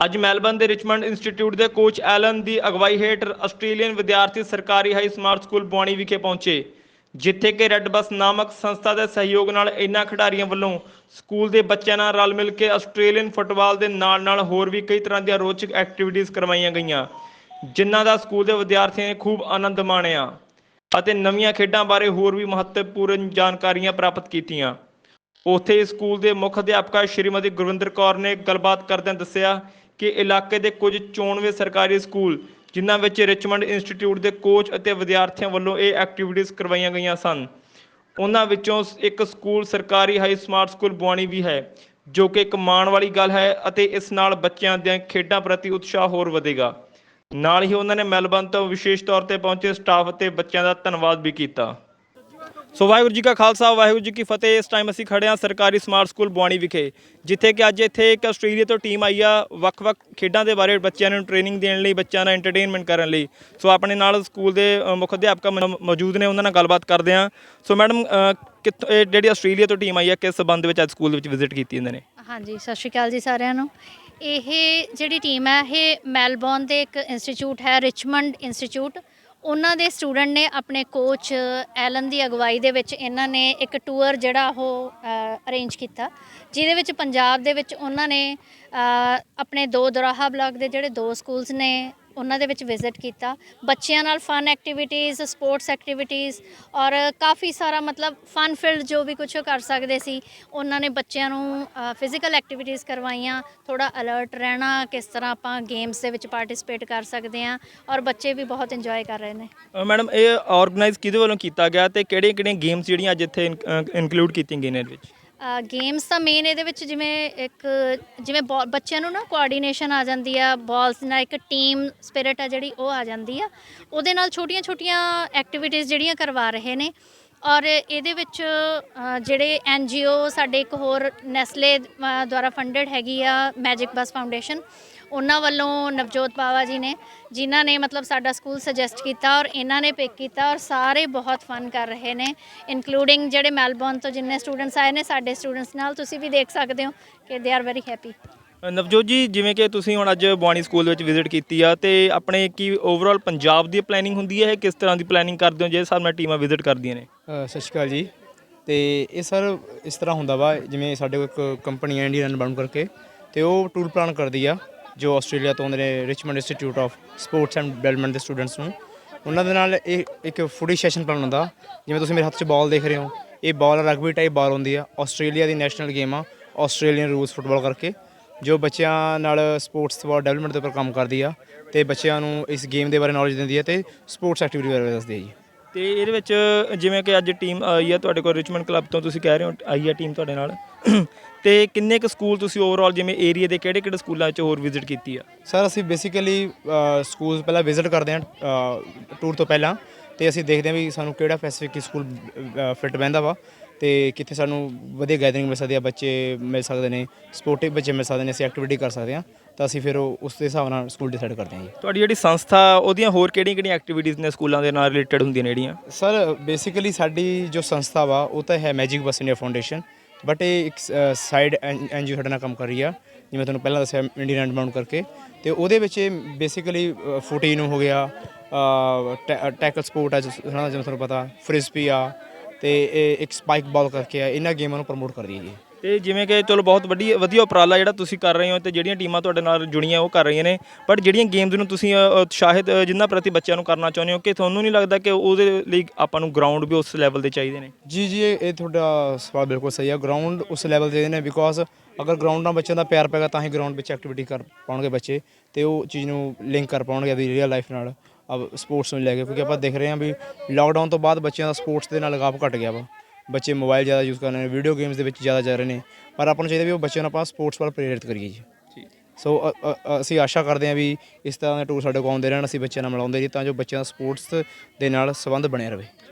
ਅੱਜ ਮੈਲਬਨ ਦੇ Richmond Institute ਦੇ ਕੋਚ ਐਲਨ ਦੀ ਅਗਵਾਈ ਹੇਠ ਆਸਟ੍ਰੇਲੀਅਨ ਵਿਦਿਆਰਥੀ ਸਰਕਾਰੀ ਹਾਈ ਸਮਾਰਟ ਸਕੂਲ ਬੁਆਣੀ ਵਿਖੇ ਪਹੁੰਚੇ, ਜਿੱਥੇ ਕਿ ਰੈੱਡ ਬੱਸ ਨਾਮਕ ਸੰਸਥਾ ਦੇ ਸਹਿਯੋਗ ਨਾਲ ਇਨ੍ਹਾਂ ਖਿਡਾਰੀਆਂ ਵੱਲੋਂ ਸਕੂਲ ਦੇ ਬੱਚਿਆਂ ਨਾਲ ਰਲ ਮਿਲ ਕੇ ਆਸਟ੍ਰੇਲੀਅਨ ਫੁੱਟਬਾਲ ਦੇ ਨਾਲ-ਨਾਲ ਹੋਰ ਵੀ ਕਈ ਤਰ੍ਹਾਂ ਦੀਆਂ ਰੋਚਕ ਐਕਟੀਵਿਟੀਜ਼ ਕਰਵਾਈਆਂ ਗਈਆਂ, ਜਿਨ੍ਹਾਂ ਦਾ ਸਕੂਲ ਦੇ ਵਿਦਿਆਰਥੀਆਂ ਨੇ ਖੂਬ ਆਨੰਦ ਮਾਣਿਆ ਅਤੇ ਨਵੀਆਂ ਖੇਡਾਂ ਬਾਰੇ ਹੋਰ ਵੀ ਮਹੱਤਵਪੂਰਨ ਜਾਣਕਾਰੀਆਂ ਪ੍ਰਾਪਤ ਕੀਤੀਆਂ। ਉੱਥੇ ਸਕੂਲ ਦੇ ਮੁੱਖ ਅਧਿਆਪਕਾ ਸ਼੍ਰੀਮਤੀ ਗੁਰਵਿੰਦਰ ਕੌਰ ਨੇ ਗੱਲਬਾਤ ਕਰਦਿਆਂ ਦੱਸਿਆ ਕਿ ਇਲਾਕੇ ਦੇ ਕੁਝ ਚੋਣਵੇਂ ਸਰਕਾਰੀ ਸਕੂਲ, ਜਿਨ੍ਹਾਂ ਵਿੱਚ ਰਿਚਮੰਡ ਇੰਸਟੀਚਿਊਟ ਦੇ ਕੋਚ ਅਤੇ ਵਿਦਿਆਰਥੀਆਂ ਵੱਲੋਂ ਇਹ ਐਕਟੀਵਿਟੀਜ਼ ਕਰਵਾਈਆਂ ਗਈਆਂ ਸਨ। ਉਹਨਾਂ ਵਿੱਚੋਂ ਇੱਕ ਸਕੂਲ ਸਰਕਾਰੀ ਹਾਈ ਸਮਾਰਟ ਸਕੂਲ ਬੁਆਣੀ ਵੀ ਹੈ, ਜੋ ਕਿ ਇੱਕ ਮਾਣ ਵਾਲੀ ਗੱਲ ਹੈ ਅਤੇ ਇਸ ਨਾਲ ਬੱਚਿਆਂ ਦੀਆਂ ਖੇਡਾਂ ਪ੍ਰਤੀ ਉਤਸ਼ਾਹ ਹੋਰ ਵਧੇਗਾ। ਨਾਲ ਹੀ ਉਹਨਾਂ ਨੇ ਮੈਲਬਨ ਤੋਂ ਵਿਸ਼ੇਸ਼ ਤੌਰ ਤੇ ਪਹੁੰਚੇ ਸਟਾਫ ਅਤੇ ਬੱਚਿਆਂ ਦਾ ਧੰਨਵਾਦ ਵੀ ਕੀਤਾ। ਸੋ ਵਾਹਿਗੁਰੂ ਜੀ ਕਾ ਖਾਲਸਾ, ਵਾਹਿਗੁਰੂ ਜੀ ਕੀ ਫਤਿਹ। ਇਸ ਟਾਈਮ ਅਸੀਂ ਖੜੇ ਹਾਂ ਸਰਕਾਰੀ ਸਮਾਰਟ ਸਕੂਲ ਬੁਆਣੀ ਵਿਖੇ, ਜਿੱਥੇ ਕਿ ਅੱਜ ਇੱਥੇ ਇੱਕ ਆਸਟ੍ਰੇਲੀਆ ਤੋਂ ਟੀਮ ਆਈ ਆ ਵੱਖ-ਵੱਖ ਖੇਡਾਂ ਦੇ ਬਾਰੇ ਬੱਚਿਆਂ ਨੂੰ ਟ੍ਰੇਨਿੰਗ ਦੇਣ ਲਈ, ਬੱਚਿਆਂ ਦਾ ਐਂਟਰਟੇਨਮੈਂਟ ਕਰਨ ਲਈ। ਸੋ ਆਪਣੇ ਨਾਲ ਸਕੂਲ ਦੇ ਮੁੱਖ ਅਧਿਆਪਕ ਮ- ਮੌਜੂਦ ਨੇ, ਉਹਨਾਂ ਨਾਲ ਗੱਲਬਾਤ ਕਰਦੇ ਹਾਂ। ਸੋ ਮੈਡਮ ਕਿੱਥੇ, ਇਹ ਜਿਹੜੀ ਆਸਟ੍ਰੇਲੀਆ ਤੋਂ ਟੀਮ ਆਈ ਆ, ਕਿਸ ਸਬੰਧ ਵਿੱਚ ਅੱਜ ਸਕੂਲ ਵਿੱਚ ਵਿਜ਼ਿਟ ਕੀਤੀ ਇਹਨਾਂ ਨੇ? ਹਾਂਜੀ, ਸਤਿ ਸ਼੍ਰੀ ਅਕਾਲ ਜੀ ਸਾਰਿਆਂ ਨੂੰ। ਇਹ ਜਿਹੜੀ ਟੀਮ ਹੈ ਇਹ ਮੈਲਬੌਰਨ ਦੇ ਇੱਕ ਇੰਸਟੀਚਿਊਟ ਹੈ ਰਿਚਮੰਡ ਇੰਸਟੀਚਿਊਟ ਉਹਨਾਂ ਦੇ ਸਟੂਡੈਂਟ ਨੇ ਆਪਣੇ ਕੋਚ ਐਲਨ ਦੀ ਅਗਵਾਈ ਦੇ ਵਿੱਚ ਇਹਨਾਂ ਨੇ ਇੱਕ ਟੂਰ ਜਿਹੜਾ ਉਹ ਅਰੇਂਜ ਕੀਤਾ, ਜਿਹਦੇ ਵਿੱਚ ਪੰਜਾਬ ਦੇ ਵਿੱਚ ਉਹਨਾਂ ਨੇ ਆਪਣੇ ਦੋ ਦੁਰਾਹਾ ਬਲਾਕ ਦੇ ਜਿਹੜੇ ਦੋ ਸਕੂਲਸ ਨੇ ਉਹਨਾਂ ਦੇ ਵਿੱਚ ਵਿਜ਼ਿਟ ਕੀਤਾ। ਬੱਚਿਆਂ ਨਾਲ ਫਨ ਐਕਟੀਵਿਟੀਜ਼ ਸਪੋਰਟਸ ਐਕਟੀਵਿਟੀਜ਼ ਔਰ ਕਾਫੀ ਸਾਰਾ ਮਤਲਬ ਫਨ ਫਿਲਡ ਜੋ ਵੀ ਕੁਝ ਉਹ ਕਰ ਸਕਦੇ ਸੀ। ਉਹਨਾਂ ਨੇ ਬੱਚਿਆਂ ਨੂੰ ਫਿਜ਼ੀਕਲ ਐਕਟੀਵਿਟੀਜ਼ ਕਰਵਾਈਆਂ। ਥੋੜਾ ਅਲਰਟ ਰਹਿਣਾ, ਕਿਸ ਤਰ੍ਹਾਂ ਆਪਾਂ ਗੇਮਸ ਦੇ ਵਿੱਚ ਪਾਰਟਿਸਿਪੇਟ ਕਰ ਸਕਦੇ ਹਾਂ ਔਰ ਬੱਚੇ ਵੀ ਬਹੁਤ ਇੰਜੋਏ ਕਰ ਰਹੇ ਨੇ। ਮੈਡਮ, ਇਹ ਆਰਗੇਨਾਈਜ਼ ਕਿਹਦੇ ਵੱਲੋਂ ਕੀਤਾ ਗਿਆ ਤੇ ਕਿਹੜੀਆਂ-ਕਿਹੜੀਆਂ ਗੇਮਸ ਜਿਹੜੀਆਂ ਅੱਜ ਇੱਥੇ ਇਨਕਲੂਡ ਕੀਤੀਆਂ ਗਈਆਂ ਨੇ ਇਹਦੇ ਵਿੱਚ? ਗੇਮਸ ਤਾਂ ਮੇਨ ਇਹਦੇ ਵਿੱਚ ਜਿਵੇਂ ਇੱਕ ਜਿਵੇਂ ਬਾ- ਬੱਚਿਆਂ ਨੂੰ ਨਾ ਕੋਆਰਡੀਨੇਸ਼ਨ ਆ ਜਾਂਦੀ ਆ ਬਾਲਸ ਨਾਲ ਇੱਕ ਟੀਮ ਸਪਿਰਿਟ ਆ ਜਿਹੜੀ ਉਹ ਆ ਜਾਂਦੀ ਆ। ਉਹਦੇ ਨਾਲ ਛੋਟੀਆਂ-ਛੋਟੀਆਂ ਐਕਟੀਵਿਟੀਜ਼ ਜਿਹੜੀਆਂ ਕਰਵਾ ਰਹੇ ਨੇ। ਔਰ ਇਹਦੇ ਵਿੱਚ ਅ, ਜਿਹੜੇ ਐਨਜੀਓ ਸਾਡੇ ਇੱਕ ਹੋਰ ਨੈਸਲੇ ਦੁਆਰਾ ਫੰਡਡ ਹੈਗੀ ਆ ਮੈਜਿਕ ਬਸ ਫਾਊਂਡੇਸ਼ਨ ਉਹਨਾਂ ਵੱਲੋਂ ਨਵਜੋਤ ਬਾਵਾ ਜੀ ਨੇ ਜਿਨ੍ਹਾਂ ਨੇ ਮਤਲਬ ਸਾਡਾ ਸਕੂਲ ਸੁਜੈਸਟ ਕੀਤਾ ਔਰ ਇਹਨਾਂ ਨੇ ਪਿਕ ਕੀਤਾ ਔਰ ਸਾਰੇ ਬਹੁਤ ਫਨ ਕਰ ਰਹੇ ਨੇ ਇਨਕਲੂਡਿੰਗ ਜਿਹੜੇ ਮੈਲਬੌਰਨ ਤੋਂ ਜਿੰਨੇ ਸਟੂਡੈਂਟਸ ਆਏ ਨੇ ਸਾਡੇ ਸਟੂਡੈਂਟਸ ਨਾਲ ਤੁਸੀਂ ਵੀ ਦੇਖ ਸਕਦੇ ਹੋ ਕਿ they are very happy Navjot ਜੀ ਜਿਵੇਂ ਕਿ ਤੁਸੀਂ ਹੁਣ ਅੱਜ ਬੁਆਣੀ ਸਕੂਲ ਵਿੱਚ ਵਿਜ਼ਿਟ ਕੀਤੀ ਆ ਤੇ ਆਪਣੇ ਕੀ ਓਵਰਆਲ ਪੰਜਾਬ ਦੀ ਪਲੈਨਿੰਗ ਹੁੰਦੀ ਹੈ ਇਹ ਕਿਸ ਤਰ੍ਹਾਂ ਦੀ ਪਲੈਨਿੰਗ ਕਰਦੇ ਹੋ ਜੇ ਹਿਸਾਬ ਨਾਲ ਟੀਮਾਂ ਵਿਜ਼ਿਟ ਕਰਦੀਆਂ ਨੇ? ਸਤਿ ਸ਼੍ਰੀ ਅਕਾਲ ਜੀ। ਤੇ ਇਹ ਸਰ ਇਸ ਤਰ੍ਹਾਂ ਹੁੰਦਾ ਵਾ ਜਿਵੇਂ ਸਾਡੇ ਕੋਲ ਇੱਕ ਕੰਪਨੀ ਹੈ ਇੰਡੀਅਨ ਬਾਉਂਡ ਕਰਕੇ ਤੇ ਉਹ ਟੂਰ ਪਲਾਨ ਕਰਦੀ ਆ। ਜੋ ਆਸਟ੍ਰੇਲੀਆ ਤੋਂ ਆਉਂਦੇ ਨੇ Richmond Institute of sports and development ਦੇ ਸਟੂਡੈਂਟਸ ਨੂੰ। ਉਹਨਾਂ ਦੇ ਨਾਲ ਇਹ ਇੱਕ ਫੁੱਡੀ ਸੈਸ਼ਨ ਪਲਾਨ ਹੁੰਦਾ, ਜਿਵੇਂ ਤੁਸੀਂ ਮੇਰੇ ਹੱਥ 'ਚ ਬਾਲ ਦੇਖ ਰਹੇ ਹੋ। ਇਹ ਬਾਲ ਰਗਬੀ ਟਾਈਪ ਬਾਲ ਹੁੰਦੀ ਆ। ਆਸਟ੍ਰੇਲੀਆ ਦੀ ਨੈਸ਼ਨਲ ਗੇਮ ਆ, ਆਸਟ੍ਰੇਲੀਅਨ ਰੂਲਸ ਫੁੱਟਬਾਲ ਕਰਕੇ, ਜੋ ਬੱਚਿਆਂ ਨਾਲ ਸਪੋਰਟਸ ਵਾਰ ਡਿਵੈਲਪਮੈਂਟ ਦੇ ਉੱਪਰ ਕੰਮ ਕਰਦੀ ਆ, ਤੇ ਬੱਚਿਆਂ ਨੂੰ ਇਸ ਗੇਮ ਦੇ ਬਾਰੇ ਨੌਲੇਜ ਦਿੰਦੀ ਆ ਤੇ ਸਪੋਰਟਸ ਐਕਟੀਵਿਟੀ ਬਾਰੇ ਦੱਸਦੀ ਆ ਜੀ। ਤੇ ਇਹਦੇ ਵਿੱਚ ਜਿਵੇਂ ਕਿ ਅੱਜ ਟੀਮ ਆਈ ਆ ਤੁਹਾਡੇ ਕੋਲ ਰਿਚਮੰਡ ਕਲੱਬ ਤੋਂ ਤੁਸੀਂ ਕਹਿ ਰਹੇ ਹੋ, ਆਈ ਆ ਟੀਮ ਤੁਹਾਡੇ ਨਾਲ। ਤੇ ਕਿੰਨੇ ਕੁ ਸਕੂਲ ਤੁਸੀਂ ਓਵਰਆਲ ਜਿਵੇਂ ਏਰੀਆ ਦੇ ਕਿਹੜੇ ਕਿਹੜੇ ਸਕੂਲਾਂ 'ਚ ਹੋਰ ਵਿਜ਼ਿਟ ਕੀਤੀ ਆ? ਸਰ ਅਸੀਂ ਬੇਸਿਕਲੀ ਸਕੂਲ ਪਹਿਲਾਂ ਵਿਜ਼ਿਟ ਕਰਦੇ ਹਾਂ ਟੂਰ ਤੋਂ ਪਹਿਲਾਂ। ਤੇ ਅਸੀਂ ਦੇਖਦੇ ਹਾਂ ਵੀ ਸਾਨੂੰ ਕਿਹੜਾ ਸਪੈਸੀਫਿਕ ਸਕੂਲ ਫਿੱਟ ਬਹਿੰਦਾ ਵਾ। ਤੇ ਕਿੱਥੇ ਸਾਨੂੰ ਵਧੀਆ ਗੈਦਰਿੰਗ ਮਿਲ ਸਕਦੀ ਆ, ਬੱਚੇ ਮਿਲ ਸਕਦੇ ਨੇ ਸਪੋਰਟਿਵ ਬੱਚੇ ਮਿਲ ਸਕਦੇ ਨੇ, ਅਸੀਂ ਐਕਟੀਵਿਟੀ ਕਰ ਸਕਦੇ ਹਾਂ। ਤਾਂ ਅਸੀਂ ਫਿਰ ਉਹ ਉਸ ਦੇ ਹਿਸਾਬ ਨਾਲ ਸਕੂਲ ਡਿਸਾਈਡ ਕਰਦੇ ਹਾਂ ਜੀ। ਤੁਹਾਡੀ ਜਿਹੜੀ ਸੰਸਥਾ ਉਹਦੀਆਂ ਹੋਰ ਕਿਹੜੀਆਂ-ਕਿਹੜੀਆਂ ਐਕਟੀਵਿਟੀਜ਼ ਨੇ ਸਕੂਲਾਂ ਦੇ ਨਾਲ ਰਿਲੇਟਡ ਹੁੰਦੀਆਂ ਨੇ ਜਿਹੜੀਆਂ? ਸਰ ਬੇਸਿਕਲੀ ਸਾਡੀ ਜੋ ਸੰਸਥਾ ਵਾ ਉਹ ਤਾਂ ਹੈ Magic Bus India Foundation but ਇਹ ਇੱਕ ਸਾਈਡ ਐਨਜੀਓ ਸਾਡੇ ਨਾਲ ਕੰਮ ਕਰ ਰਹੀ ਆ। ਜਿਵੇਂ ਤੁਹਾਨੂੰ ਪਹਿਲਾਂ ਦੱਸਿਆ ਇੰਡੀਅਨ ਐਂਡਮਾਉਂਟ ਕਰਕੇ। ਤੇ ਉਹਦੇ ਵਿੱਚ ਬੇਸਿਕਲੀ ਫੁੱਟੀ ਨੂੰ ਹੋ ਗਿਆ ਟੈਕਲ ਸਪੋਰਟ ਆ ਜਿਵੇਂ ਤੁਹਾਨੂੰ ਪਤਾ ਫ੍ਰਿਸਬੀ ਆ ਤੇ ਇਹ ਇੱਕ ਸਪਾਈਕ ਬਾਲ ਕਰਕੇ ਆ ਇਹਨਾਂ ਗੇਮਾਂ ਨੂੰ ਪ੍ਰਮੋਟ ਕਰਦੀ ਹੈ ਜੀ। ਤੇ ਜਿਵੇਂ ਕਿ ਚਲੋ ਬਹੁਤ ਵੱਡੀ ਵਧੀਆ ਉਪਰਾਲਾ ਜਿਹੜਾ ਤੁਸੀਂ ਕਰ ਰਹੇ ਹੋ ਤੇ ਜਿਹੜੀਆਂ ਟੀਮਾਂ ਤੁਹਾਡੇ ਨਾਲ ਜੁੜੀਆਂ ਉਹ ਕਰ ਰਹੀਆਂ ਨੇ। ਬਟ ਜਿਹੜੀਆਂ ਗੇਮਸ ਨੂੰ ਤੁਸੀਂ ਅ, ਉਤਸ਼ਾਹਿਤ ਅ, ਜਿਨ੍ਹਾਂ ਪ੍ਰਤੀ ਬੱਚਿਆਂ ਨੂੰ ਕਰਨਾ ਚਾਹੁੰਦੇ ਹੋ ਕਿ ਤੁਹਾਨੂੰ ਨਹੀਂ ਲੱਗਦਾ ਕਿ ਉਹਦੇ ਲਈ ਆਪਾਂ ਨੂੰ ਗਰਾਊਂਡ ਵੀ ਉਸ ਲੈਵਲ ਦੇ ਚਾਹੀਦੇ ਨੇ? ਜੀ ਜੀ ਇਹ ਇਹ ਤੁਹਾਡਾ ਸਵਾਲ ਬਿਲਕੁਲ ਸਹੀ ਹੈ। ਗਰਾਊਂਡ ਉਸ ਲੈਵਲ ਤੇ ਨੇ ਬਿਕੋਜ਼ ਅਗਰ ਗਰਾਊਂਡ ਨਾਲ ਬੱਚਿਆਂ ਦਾ ਪਿਆਰ ਪੈਗਾ ਤਾਂ ਹੀ ਗਰਾਊਂਡ ਵਿੱਚ ਐਕਟੀਵਿਟੀ ਕਰ ਪਾਉਣਗੇ ਬੱਚੇ ਤੇ ਉਹ ਚੀਜ਼ ਨੂੰ ਲਿੰਕ ਕਰ ਪਾਉਣਗੇ ਆਪਣੀ ਰੀਅਲ ਲਾਈਫ ਨਾਲ ਅਬ ਸਪੋਰਟਸ ਨੂੰ ਲੈ ਕੇ। ਕਿਉਂਕਿ ਆਪਾਂ ਦੇਖ ਰਹੇ ਹਾਂ ਵੀ ਲਾਕਡਾਊਨ ਤੋਂ ਬਾਅਦ ਬੱਚਿਆਂ ਦਾ ਸਪੋਰਟਸ ਦੇ ਨਾਲ ਲਗਾਵ ਘਟ ਗਿਆ ਵਾ। ਬੱਚੇ ਮੋਬਾਈਲ ਜ਼ਿਆਦਾ ਯੂਜ਼ ਕਰ ਰਹੇ ਨੇ ਵੀਡੀਓ ਗੇਮਸ ਦੇ ਵਿੱਚ ਜ਼ਿਆਦਾ ਜਾ ਰਹੇ ਨੇ ਪਰ ਆਪਾਂ ਨੂੰ ਚਾਹੀਦਾ ਵੀ ਉਹ ਬੱਚਿਆਂ ਨੂੰ ਆਪਾਂ ਸਪੋਰਟਸ ਵੱਲ ਪ੍ਰੇਰਿਤ ਕਰੀਏ ਜੀ। ਸੋ ਅ- ਅ- ਅ- ਅਸੀਂ ਆਸ਼ਾ ਕਰਦੇ ਹਾਂ ਵੀ ਇਸ ਤਰ੍ਹਾਂ ਦੇ ਟੂਰ ਸਾਡੇ ਕੋਲ ਆਉਂਦੇ ਰਹਿਣ ਅਸੀਂ ਬੱਚਿਆਂ ਨਾਲ ਮਿਲਾਉਂਦੇ ਜੀ ਤਾਂ ਜੋ ਬੱਚਿਆਂ ਦਾ ਸਪੋਰਟਸ ਦੇ ਨਾਲ ਸੰਬੰਧ ਬਣਿਆ ਰਹੇ।